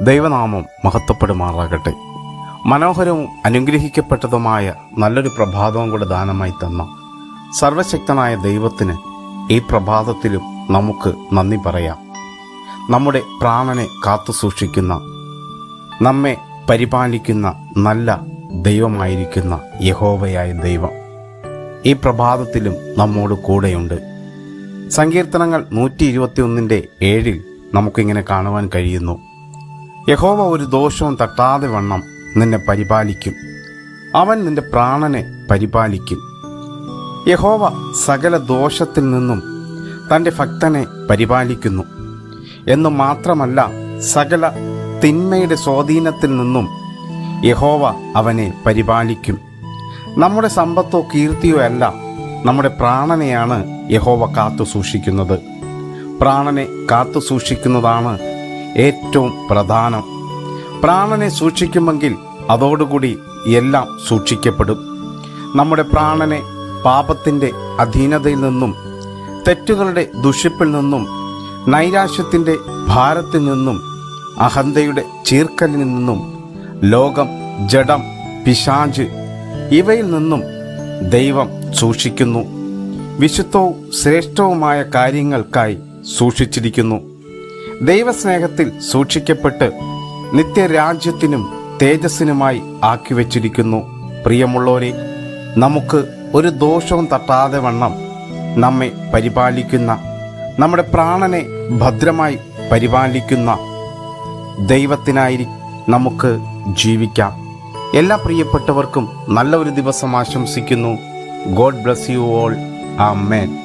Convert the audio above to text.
ദൈവനാമം മഹത്വപ്പെടുമാറാകട്ടെ. മനോഹരവും അനുഗ്രഹിക്കപ്പെട്ടതുമായ നല്ലൊരു പ്രഭാതവും കൂടെ ദാനമായി തന്ന സർവശക്തനായ ദൈവത്തിന് ഈ പ്രഭാതത്തിലും നമുക്ക് നന്ദി പറയാം. നമ്മുടെ പ്രാണനെ കാത്തു സൂക്ഷിക്കുന്ന നമ്മെ പരിപാലിക്കുന്ന നല്ല ദൈവമായിരിക്കുന്ന യഹോവയായ ദൈവം ഈ പ്രഭാതത്തിലും നമ്മോട് കൂടെയുണ്ട്. സങ്കീർത്തനങ്ങൾ നൂറ്റി ഇരുപത്തിയൊന്നിന്റെ ഏഴിൽ നമുക്കിങ്ങനെ കാണുവാൻ കഴിയുന്നു. യഹോവ ഒരു ദോഷവും തട്ടാതെ വണ്ണം നിന്നെ പരിപാലിക്കും. അവൻ നിന്റെ പ്രാണനെ പരിപാലിക്കും. യഹോവ സകല ദോഷത്തിൽ നിന്നും തന്റെ ഭക്തനെ പരിപാലിക്കുന്നു. എന്നു മാത്രമല്ല സകല തിന്മയുടെ സ്വാധീനത്തിൽ നിന്നും യഹോവ അവനെ പരിപാലിക്കും. നമ്മുടെ സമ്പത്തോ കീർത്തിയോ അല്ല നമ്മുടെ പ്രാണനെയാണ് യഹോവ കാത്തു സൂക്ഷിക്കുന്നത് പ്രാണനെ കാത്തു സൂക്ഷിക്കുന്നതാണ് ഏറ്റവും പ്രധാനം. പ്രാണനെ സൂക്ഷിക്കുമെങ്കിൽ അതോടുകൂടി എല്ലാം സൂക്ഷിക്കപ്പെടും. നമ്മുടെ പ്രാണനെ പാപത്തിന്റെ അധീനതയിൽ നിന്നും തെറ്റുകളുടെ ദുഷിപ്പിൽ നിന്നും നൈരാശ്യത്തിന്റെ ഭാരത്തിൽ നിന്നും അഹന്തയുടെ ചീർക്കലിൽ നിന്നും ലോകം ജഡം പിശാഞ്ച് ഇവയിൽ നിന്നും ദൈവം സൂക്ഷിക്കുന്നു. വിശുദ്ധവും ശ്രേഷ്ഠവുമായ കാര്യങ്ങൾക്കായി സൂക്ഷിച്ചിരിക്കുന്നു. ദൈവസ്നേഹത്തിൽ സൂക്ഷിക്കപ്പെട്ട് നിത്യരാജ്യത്തിനും തേജസ്സിനുമായി ആക്കി വച്ചിരിക്കുന്നു പ്രിയമുള്ളവരെ നമുക്ക് ഒരു ദോഷവും തട്ടാതെ വണ്ണം നമ്മെ പരിപാലിക്കുന്ന നമ്മുടെ പ്രാണനെ ഭദ്രമായി പരിപാലിക്കുന്ന ദൈവത്തിനായി നമുക്ക് ജീവിക്കാം. എല്ലാ പ്രിയപ്പെട്ടവർക്കും നല്ല ഒരു ദിവസം ആശംസിക്കുന്നു. God bless you all. Amen